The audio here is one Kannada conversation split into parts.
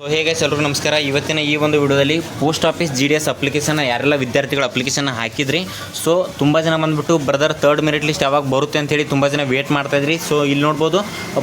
ಸೊ ಹೇಗೆ ಎಲ್ರಿಗೂ ನಮಸ್ಕಾರ. ಇವತ್ತಿನ ಈ ಒಂದು ವಿಡಿಯೋದಲ್ಲಿ post office G D S application ಯಾರೆಲ್ಲ ವಿದ್ಯಾರ್ಥಿಗಳು ಅಪ್ಲಿಕೇಶನ್ ಹಾಕಿದ್ರಿ? ಸೊ ತುಂಬ ಜನ ಬಂದ್ಬಿಟ್ಟು ಬ್ರದರ್ ತರ್ಡ್ ಮೆರಿಟ್ ಲಿಸ್ಟ್ ಯಾವಾಗ ಬರುತ್ತೆ? ಅಂತೇಳಿ ತುಂಬ ಜನ ವೇಟ್ ಮಾಡ್ತಾ ಇದ್ರಿ. ಸೊ ಇಲ್ಲಿ ನೋಡ್ಬೋದು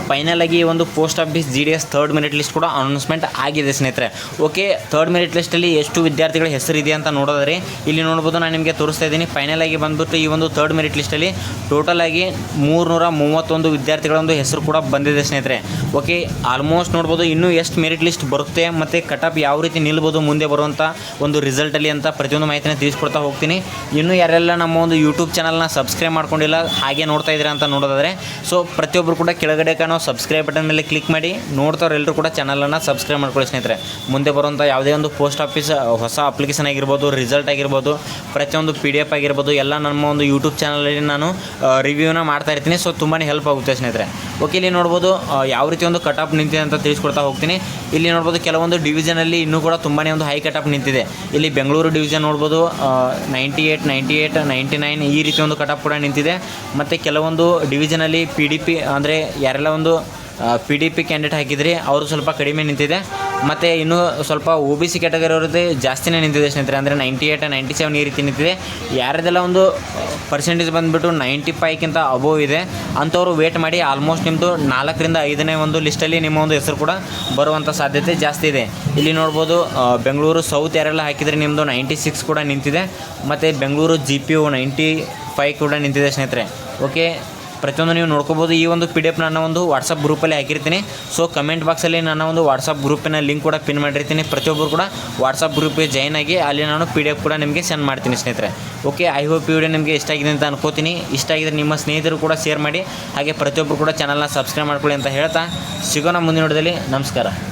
ಫೈನಲ್ ಆಗಿ ಒಂದು post office G D S third merit list ಕೂಡ ಅನೌನ್ಸ್ಮೆಂಟ್ ಆಗಿದೆ, ಸ್ನೇಹಿತರೆ. ಓಕೆ ಥರ್ಡ್ ಮೆರಿಟ್ ಲಿಸ್ಟಲ್ಲಿ ಎಷ್ಟು ವಿದ್ಯಾರ್ಥಿಗಳ ಹೆಸರು ಇದೆ ಅಂತ ನೋಡೋದ್ರಿ ಇಲ್ಲಿ ನೋಡ್ಬೋದು ನಾನು ನಿಮಗೆ ತೋರಿಸ್ತಾ ಇದ್ದೀನಿ. ಫೈನಲ್ ಆಗಿ ಬಂದ್ಬಿಟ್ಟು ಈ ಒಂದು ಥರ್ಡ್ ಮೆರಿಟ್ ಲಿಸ್ಟಲ್ಲಿ ಟೋಟಲ್ ಆಗಿ ಮೂರ್ನೂರ ಮೂವತ್ತೊಂದು ವಿದ್ಯಾರ್ಥಿಗಳ ಒಂದು ಹೆಸರು ಕೂಡ ಬಂದಿದೆ, ಸ್ನೇಹಿತರೆ. ಓಕೆ ಆಲ್ಮೋಸ್ಟ್ ನೋಡ್ಬೋದು, ಇನ್ನೂ ಎಷ್ಟು ಮೆರಿಟ್ ಲಿಸ್ಟ್ ಬರುತ್ತೆ ಮತ್ತು ಕಟಪ್ ಯಾವ ರೀತಿ ನಿಲ್ಬೋದು ಮುಂದೆ ಬರುವಂಥ ಒಂದು ರಿಸಲ್ಟಲ್ಲಿ ಅಂತ ಪ್ರತಿಯೊಂದು ಮಾಹಿತಿನ ತಿಳಿಸ್ಕೊಡ್ತಾ ಹೋಗ್ತೀನಿ. ಇನ್ನೂ ಯಾರೆಲ್ಲ ನಮ್ಮ ಒಂದು ಯೂಟ್ಯೂಬ್ ಚಾನಲ್ನ ಸಬ್ಸ್ಕ್ರೈಬ್ ಮಾಡ್ಕೊಂಡಿಲ್ಲ, ಹಾಗೆ ನೋಡ್ತಾ ಇದ್ದೀರಾ ಅಂತ ನೋಡೋದಾದರೆ ಸೊ ಪ್ರತಿಯೊಬ್ಬರು ಕೂಡ ಕೆಳಗಡೆ ಕಾಣೋ ಸಬ್ಸ್ಕ್ರೈಬ್ ಬಟನ್ ಮೇಲೆ ಕ್ಲಿಕ್ ಮಾಡಿ, ನೋಡ್ತಾವ್ರು ಎಲ್ಲರೂ ಕೂಡ ಚಾನಲನ್ನು ಸಬ್ಸ್ಕ್ರೈಬ್ ಮಾಡ್ಕೊಳ್ಳಿ ಸ್ನೇಹಿತರೆ. ಮುಂದೆ ಬರುವಂಥ ಯಾವುದೇ ಒಂದು ಪೋಸ್ಟ್ ಆಫೀಸ್ ಹೊಸ ಅಪ್ಲಿಕೇಶನ್ ಆಗಿರ್ಬೋದು ರಿಸಲ್ಟ್ ಆಗಿರ್ಬೋದು, ಪ್ರತಿಯೊಂದು ಪಿ ಡಿ ಎಫ್ ಆಗಿರ್ಬೋದು, ಎಲ್ಲ ನಮ್ಮ ಒಂದು ಯೂಟ್ಯೂಬ್ ಚಾನಲಲ್ಲಿ ನಾನು ರಿವ್ಯೂನ ಮಾಡ್ತಾ ಇರ್ತೀನಿ. ಸೊ ತುಂಬಾ ಹೆಲ್ಪ್ ಆಗುತ್ತೆ ಸ್ನೇಹಿತರೆ. ಓಕೆ ಇಲ್ಲಿ ನೋಡ್ಬೋದು ಯಾವ ರೀತಿ ಒಂದು ಕಟ್ ನಿಂತಿದೆ ಅಂತ ತಿಳಿಸ್ಕೊಡ್ತಾ ಹೋಗ್ತೀನಿ. ಇಲ್ಲಿ ನೋಡ್ಬೋದು ಕೆಲವೊಂದು ಡಿವಿಷನಲ್ಲಿ ಇನ್ನೂ ಕೂಡ ತುಂಬಾ ಒಂದು ಹೈ ಕಟ್ ನಿಂತಿದೆ. ಇಲ್ಲಿ ಬೆಂಗಳೂರು ಡಿವಿಷನ್ ನೋಡ್ಬೋದು ninety eight ninety eight ninety nine ಈ ರೀತಿ ಒಂದು ಕಟ್ ಕೂಡ ನಿಂತಿದೆ. ಮತ್ತು ಕೆಲವೊಂದು ಡಿವಿಷನಲ್ಲಿ ಪಿ ಡಿ ಪಿ ಅಂದರೆ ಯಾರೆಲ್ಲ ಒಂದು ಪಿ ಡಿ ಪಿ ಕ್ಯಾಂಡಿಡೇಟ್ ಹಾಕಿದ್ರಿ, ಅವರು ಸ್ವಲ್ಪ ಕಡಿಮೆ ನಿಂತಿದೆ. ಮತ್ತು ಇನ್ನೂ ಸ್ವಲ್ಪ ಒ ಬಿ ಸಿ ಕ್ಯಾಟಗರಿ ಅವ್ರದ್ದು ಜಾಸ್ತಿನೇ ನಿಂತಿದೆ ಸ್ನೇಹಿತರೆ. ಅಂದರೆ ನೈಂಟಿ ಏಟ್ ನೈಂಟಿ ಸೆವೆನ್ ಈ ರೀತಿ ನಿಂತಿದೆ. ಯಾರದೆಲ್ಲ ಒಂದು ಪರ್ಸೆಂಟೇಜ್ ಬಂದುಬಿಟ್ಟು ನೈಂಟಿ ಫೈವ್ಗಿಂತ ಅಬೋವ್ ಇದೆ, ಅಂಥವ್ರು ವೇಟ್ ಮಾಡಿ ಆಲ್ಮೋಸ್ಟ್ ನಿಮ್ಮದು ನಾಲ್ಕರಿಂದ ಐದನೇ ಒಂದು ಲಿಸ್ಟಲ್ಲಿ ನಿಮ್ಮ ಒಂದು ಹೆಸರು ಕೂಡ ಬರುವಂಥ ಸಾಧ್ಯತೆ ಜಾಸ್ತಿ ಇದೆ. ಇಲ್ಲಿ ನೋಡ್ಬೋದು ಬೆಂಗಳೂರು ಸೌತ್ ಯಾರೆಲ್ಲ ಹಾಕಿದರೆ ನಿಮ್ಮದು ನೈಂಟಿ ಸಿಕ್ಸ್ ಕೂಡ ನಿಂತಿದೆ. ಮತ್ತು Bengaluru G P U ninety five ಕೂಡ ನಿಂತಿದೆ ಸ್ನೇಹಿತರೆ. ಓಕೆ ಪ್ರತಿಯೊಂದು ನೀವು ನೋಡ್ಕೋಬೋದು. ಈ ಒಂದು ಪಿ ಡಿ ಎಫ್ ನನ್ನ ಒಂದು ವಾಟ್ಸಪ್ ಗ್ರೂಪಲ್ಲಿ ಹಾಕಿರ್ತೀನಿ. ಸೊ ಕಮೆಂಟ್ ಬಾಕ್ಸಲ್ಲಿ ನನ್ನ ಒಂದು ವಾಟ್ಸಪ್ ಗ್ರೂಪಿನ ಲಿಂಕ್ ಕೂಡ ಪಿನ್ ಮಾಡಿರ್ತೀನಿ. ಪ್ರತಿಯೊಬ್ಬರು ಕೂಡ ವಾಟ್ಸಪ್ ಗ್ರೂಪಿಗೆ ಜಾಯ್ನ್ ಆಗಿ ಅಲ್ಲಿ ನಾನು ಪಿ ಡಿ ಎಫ್ ಕೂಡ ನಿಮಗೆ ಸೆಂಡ್ ಮಾಡ್ತೀನಿ ಸ್ನೇಹಿತರೆ. ಓಕೆ ಐ ಹೋಪ್ ಈ ವಿಡಿಯೋ ನಿಮಗೆ ಇಷ್ಟ ಆಗಿದೆ ಅಂತ ಅನ್ಕೋತೀನಿ. ಇಷ್ಟ ಆಗಿದ್ರೆ ನಿಮ್ಮ ಸ್ನೇಹಿತರು ಕೂಡ ಶೇರ್ ಮಾಡಿ. ಹಾಗೆ ಪ್ರತಿಯೊಬ್ಬರು ಕೂಡ ಚಾನಲ್ನ ಸಬ್ಸ್ಕ್ರೈಬ್ ಮಾಡ್ಕೊಳ್ಳಿ ಅಂತ ಹೇಳ್ತಾ. ಸಿಗೋಣ ಮುಂದಿನ ವಿಡಿಯೋದಲ್ಲಿ. ನಮಸ್ಕಾರ.